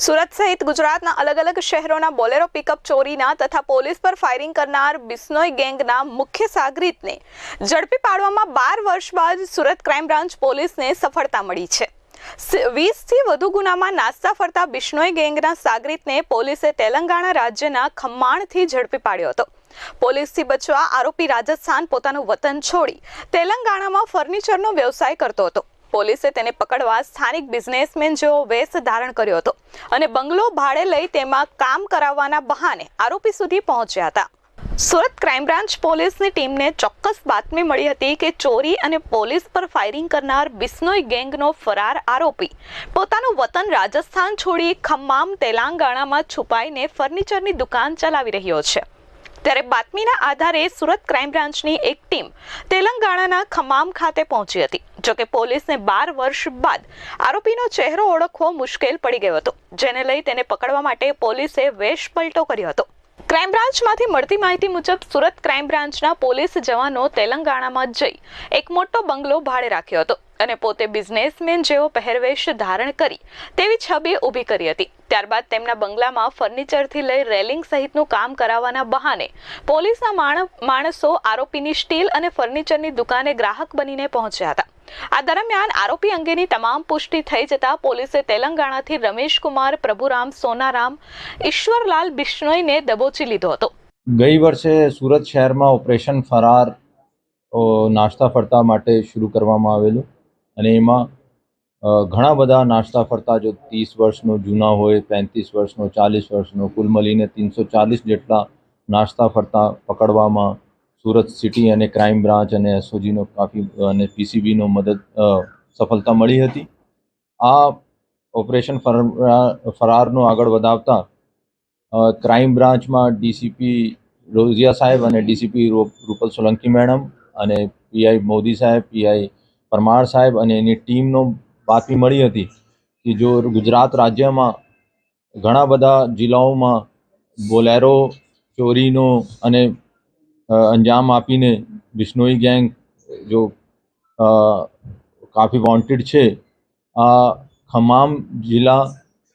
સુરત સહિત ગુજરાતના અલગ અલગ શહેરોના બોલેરો પિકઅપ ચોરીના તથા પોલીસ પર ફાયરિંગ કરનાર બિસ્નોઈ ગેંગના મુખ્ય સાગરીતને ઝડપી પાડવામાં બાર વર્ષ બાદ સુરત ક્રાઇમ બ્રાન્ચ પોલીસને સફળતા મળી છે. વીસથી વધુ ગુનામાં નાસ્તા ફરતા બિશ્નોઈ ગેંગના સાગરીતને પોલીસે તેલંગાણા રાજ્યના ખમ્માણથી ઝડપી પાડ્યો હતો. પોલીસથી બચવા આરોપી રાજસ્થાન પોતાનું વતન છોડી તેલંગાણામાં ફર્નિચરનો વ્યવસાય કરતો હતો. પોલીસે તેને પકડવા સ્થાનિક બિઝનેસમેન જેવો વેશ ધારણ કર્યો હતો અને બંગલો ભાડે લઈ તેમાં કામ કરાવવાના બહાને આરોપી સુધી પહોંચ્યા હતા. સુરત ક્રાઇમ બ્રાન્ચ પોલીસની ટીમને ચોક્કસ બાતમી મળી હતી કે ચોરી અને પોલીસ પર ફાયરિંગ કરનાર બિસ્નોઈ ગેંગનો ફરાર આરોપી પોતાનું વતન રાજસ્થાન છોડી ખમ્મામ તેલંગાણામાં છુપાઈને ફર્નિચરની દુકાન ચલાવી રહ્યો છે. ત્યારે બાતમીના આધારે સુરત ક્રાઇમ બ્રાન્ચની એક ટીમ તેલંગાણાના ખમામ ખાતે પહોંચી હતી જોકે પોલીસને બાર વર્ષ બાદ આરોપીનો ચહેરો ઓળખવો મુશ્કેલ પડી ગયો હતો, જેને લઈ તેને પકડવા માટે પોલીસે વેશ પલટો કર્યો હતો. ક્રાઇમ બ્રાન્ચમાંથી મળતી માહિતી મુજબ સુરત ક્રાઇમ બ્રાન્ચના પોલીસ જવાનો તેલંગાણામાં જઈ એક મોટો બંગલો ભાડે રાખ્યો હતો અને પોતે બિઝનેસમેન જેવો પહેરવેશ ધારણ કરી તેવી છબી ઊભી કરી હતી. ત્યારબાદ તેમના બંગલામાં ફર્નિચરથી લઈ રેલિંગ સહિતનું કામ કરાવવાના બહાને પોલીસના માણસો આરોપીની સ્ટીલ અને ફર્નિચરની દુકાને ગ્રાહક બનીને પહોંચ્યા હતા. આ દરમિયાન આરોપી અંગેની તમામ પુષ્ટિ થઈ જતા પોલીસે તેલંગાણાથી રમેશકુમાર, પ્રભુરામ, સોનારામ, ઈશ્વરલાલ બિશ્નોઈને દબોચી લીધો હતો. ગઈ વર્ષે સુરત શહેરમાં ઓપરેશન ફરાર નાસ્તા ફરતા માટે શરૂ કરવામાં આવેલું. અને એમાં ઘણા બધા નાસ્તા ફરતા જો ત્રીસ વર્ષનો જૂના હોય, પેંત્રીસ વર્ષનો, ચાલીસ વર્ષનો, કુલ મળીને ત્રણસો ચાલીસ જેટલા નાસ્તા ફરતા પકડવામાં સુરત સિટી અને ક્રાઇમ બ્રાન્ચ અને એસઓજીનો કાફી, અને પીસીબીનો મદદ સફળતા મળી હતી. આ ઓપરેશન ફરારનો આગળ વધાવતા ક્રાઇમ બ્રાન્ચમાં ડીસીપી રોઝિયા સાહેબ અને ડીસીપી રૂપલ સોલંકી મેડમ અને પીઆઈ મોદી સાહેબ, પીઆઈ પરમાર સાહેબ અને એની ટીમનો બાતમી મળી હતી કે જો ગુજરાત રાજ્યમાં ઘણા બધા જિલ્લાઓમાં બોલેરો, ચોરીનો અને અંજામ આપીને બિશ્નોઈ ગેંગ જો કાફી વોન્ટેડ છે, આ ખમામ જિલ્લા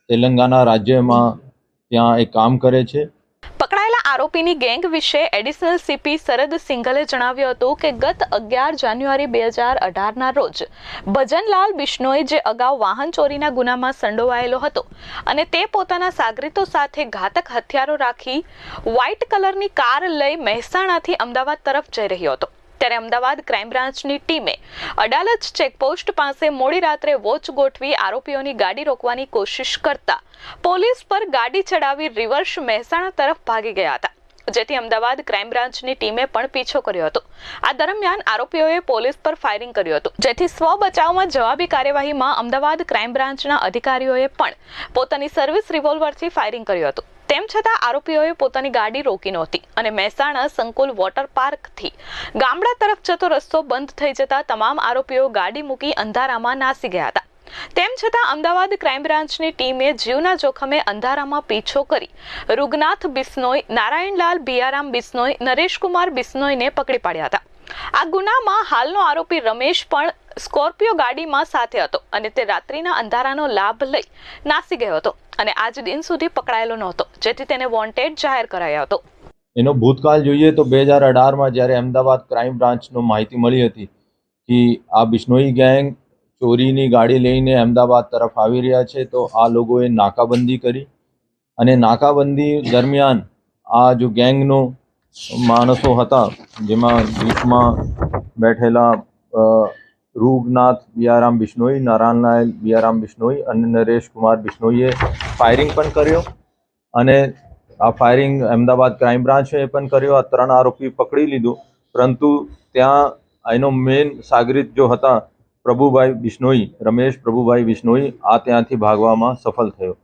તેલંગાના રાજ્યમાં ત્યાં એ કામ કરે છે. આરોપીની ગેંગ વિશે એડિશનલ સીપી શરદ સિંઘલે જણાવ્યું હતું કે ગત અગિયાર જાન્યુઆરી બે હજાર અઢારના રોજ ભજનલાલ બિશ્નોઈ જે અગાઉ વાહન ચોરીના ગુનામાં સંડોવાયેલો હતો અને તે પોતાના સાગરીતો સાથે ઘાતક હથિયારો રાખી વ્હાઇટ કલરની કાર લઈ મહેસાણાથી અમદાવાદ તરફ જઈ રહ્યો હતો. ત્યારે અમદાવાદ ક્રાઇમ બ્રાન્ચની ટીમે અડાલજ ચેકપોસ્ટ પાસે મોડી રાત્રે વોચ ગોઠવી આરોપીઓની ગાડી રોકવાની કોશિશ કરતા પોલીસ પર ગાડી ચડાવી રિવર્સ મહેસાણા તરફ ભાગી ગયા હતા. જેથી અમદાવાદ ક્રાઇમ બ્રાન્ચની ટીમે પણ પીછો કર્યો હતો. આ દરમિયાન આરોપીઓએ પોલીસ પર ફાયરિંગ કર્યું હતું. જેથી સ્વ બચાવમાં જવાબી કાર્યવાહીમાં અમદાવાદ ક્રાઇમ બ્રાન્ચના અધિકારીઓએ પણ પોતાની સર્વિસ રિવોલ્વરથી ફાયરિંગ કર્યું હતું. તેમ છતાં આરોપીઓએ પોતાની ગાડી રોકી નહોતી અને મહેસાણા સંકુલ વોટર પાર્કથી ગામડા તરફ જતો રસ્તો બંધ થઈ જતા તમામ આરોપીઓ ગાડી મૂકી અંધારામાં નાસી ગયા હતા. તેમ છતાં અમદાવાદ ક્રાઇમ બ્રાન્ચની ટીમે જીવના જોખમે અંધારામાં પીછો કરી રૂગનાથ બિસ્નોઈ, નારાયણલાલ બિયારામ બિસ્નોઈ, નરેશકુમાર બિસ્નોઈને પકડી પાડ્યા હતા. આ ગુનામાં હાલનો આરોપી રમેશ પણ સ્કોર્પિયો ગાડીમાં સાથે હતો અને તે રાત્રિના અંધારાનો લાભ લઈ નાસી ગયો હતો. અને આજ દિન સુધી પકડાયેલો નહોતો, જેથી તેને વોન્ટેડ જાહેર કરાયો હતો. એનો ભૂતકાળ જોઈએ તો બે હજાર અઢારમાં જ્યારે અમદાવાદ ક્રાઇમ બ્રાન્ચનો માહિતી મળી હતી કે આ બિશ્નોઈ ગેંગ ચોરીની ગાડી લઈને અમદાવાદ તરફ આવી રહ્યા છે, તો આ લોકોએ નાકાબંધી કરી અને નાકાબંધી દરમિયાન આ જો ગેંગનો માણસો હતા, જેમાં જીપમાં બેઠેલા રૂગનાથ, બિયારામ બિશ્નોઈ નારાયણલાલ બિયારામ બિશ્નોઈ અને નરેશ કુમાર બિશ્નોઈએ ફાયરિંગ પણ કર્યો. અને આ ફાયરિંગ અમદાવાદ ક્રાઇમ બ્રાન્ચે પણ કર્યો. આ ત્રણ આરોપી પકડી લીધું. પરંતુ ત્યાં એનો મેઇન સાગરિત જો હતા, પ્રભુભાઈ બિશ્નોઈ, રમેશ પ્રભુભાઈ બિશ્નોઈ, આ ત્યાંથી ભાગવામાં સફળ થયો.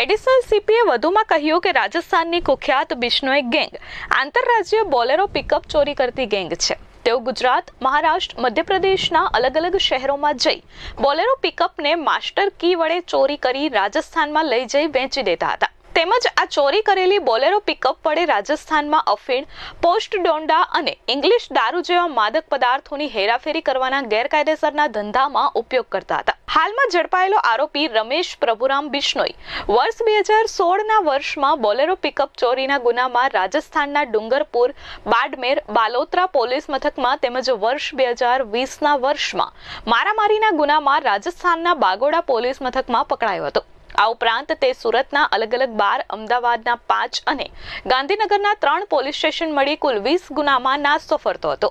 એડિશનલ સીપીએ વધુમાં કહ્યું કે રાજસ્થાનની કુખ્યાત બિશ્નોઈ ગેંગ આંતરરાજ્ય બોલેરો પિકઅપ ચોરી કરતી ગેંગ છે. તેઓ ગુજરાત, મહારાષ્ટ્ર, મધ્યપ્રદેશના અલગ અલગ શહેરોમાં જઈ બોલેરો પિકઅપને માસ્ટર કી વડે ચોરી કરી રાજસ્થાનમાં લઈ જઈ વેચી દેતા હતા. તેમજ આ ચોરી કરેલી બોલેરો પિકઅપ વડે રાજસ્થાનમાં અફીણ, પોસ્ટ ડોંડા અને ઇંગ્લિશ દારૂ જેવા માદક પદાર્થોની હેરાફેરી કરવાના ગેરકાયદેસરના ધંધામાં ઉપયોગ કરતા હતા. હાલમાં ઝડપાયેલો આરોપી રમેશ પ્રભુરામ બિશ્નોઈ વર્ષ બે હજાર સોળના વર્ષમાં બોલેરો પિકઅપ ચોરીના ગુનામાં રાજસ્થાનના ડુંગરપુર, બાડમેર, બાલોત્રા પોલીસ મથકમાં તેમજ વર્ષ બે હજાર વીસના વર્ષમાં મારામારીના ગુનામાં રાજસ્થાનના બાગોડા પોલીસ મથકમાં પકડાયો હતો. આ ઉપરાંત તે સુરતના અલગ અલગ બાર, અમદાવાદના પાંચ અને ગાંધીનગરના ત્રણ પોલીસ સ્ટેશન મળી કુલ વીસ ગુનામાં નાસ્તો ફરતો હતો.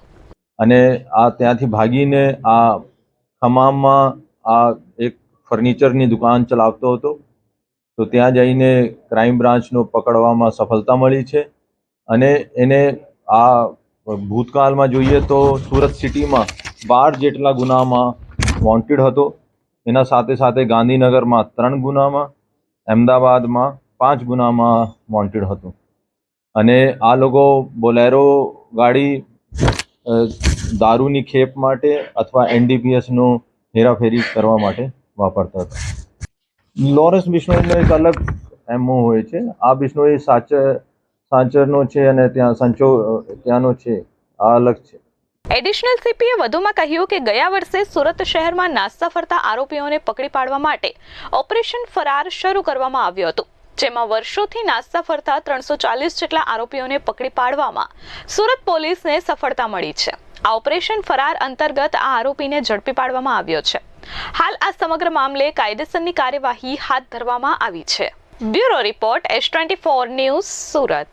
અને આ ત્યાંથી ભાગીને આ ખમામમાં આ એક ફર્નિચરની દુકાન ચલાવતો હતો. તો ત્યાં જઈને ક્રાઇમ બ્રાન્ચનો પકડવામાં સફળતા મળી છે. અને એને આ ભૂતકાળમાં જોઈએ તો સુરત સિટીમાં બાર જેટલા ગુનામાં વોન્ટેડ હતો. એના સાથે સાથે ગાંધીનગરમાં ત્રણ ગુનામાં, અમદાવાદમાં પાંચ ગુનામાં વોન્ટેડ હતો. અને આ લોકો બોલેરો ગાડી દારૂની ખેપ માટે અથવા એનડીપીએસનો હેરાફેરી કરવા માટે વાપરતા હતા. લોરેન્સ બિશ્નોઈનો એક અલગ એમઓ હોય છે. આ બિશ્નોઈ સાચર સાચરનો છે અને ત્યાં સંચો ત્યાંનો છે. આ અલગ છે. એડિશનલ સીપીએ વધુમાં કહ્યું કે ગયા વર્ષે સુરત શહેરમાં નાસ્તા ફરતા આરોપીઓને પકડી પાડવા માટે ઓપરેશન ફરાર શરૂ કરવામાં આવ્યું હતું, જેમાં વર્ષોથી નાસ્તા ફરતા ત્રણસો ચાલીસ જેટલા આરોપીઓને પકડી પાડવામાં સુરત પોલીસને સફળતા મળી છે. આ ઓપરેશન ફરાર અંતર્ગત આ આરોપીને ઝડપી પાડવામાં આવ્યો છે. હાલ આ સમગ્ર મામલે કાયદેસરની કાર્યવાહી હાથ ધરવામાં આવી છે. Bureau report S twenty four news Surat.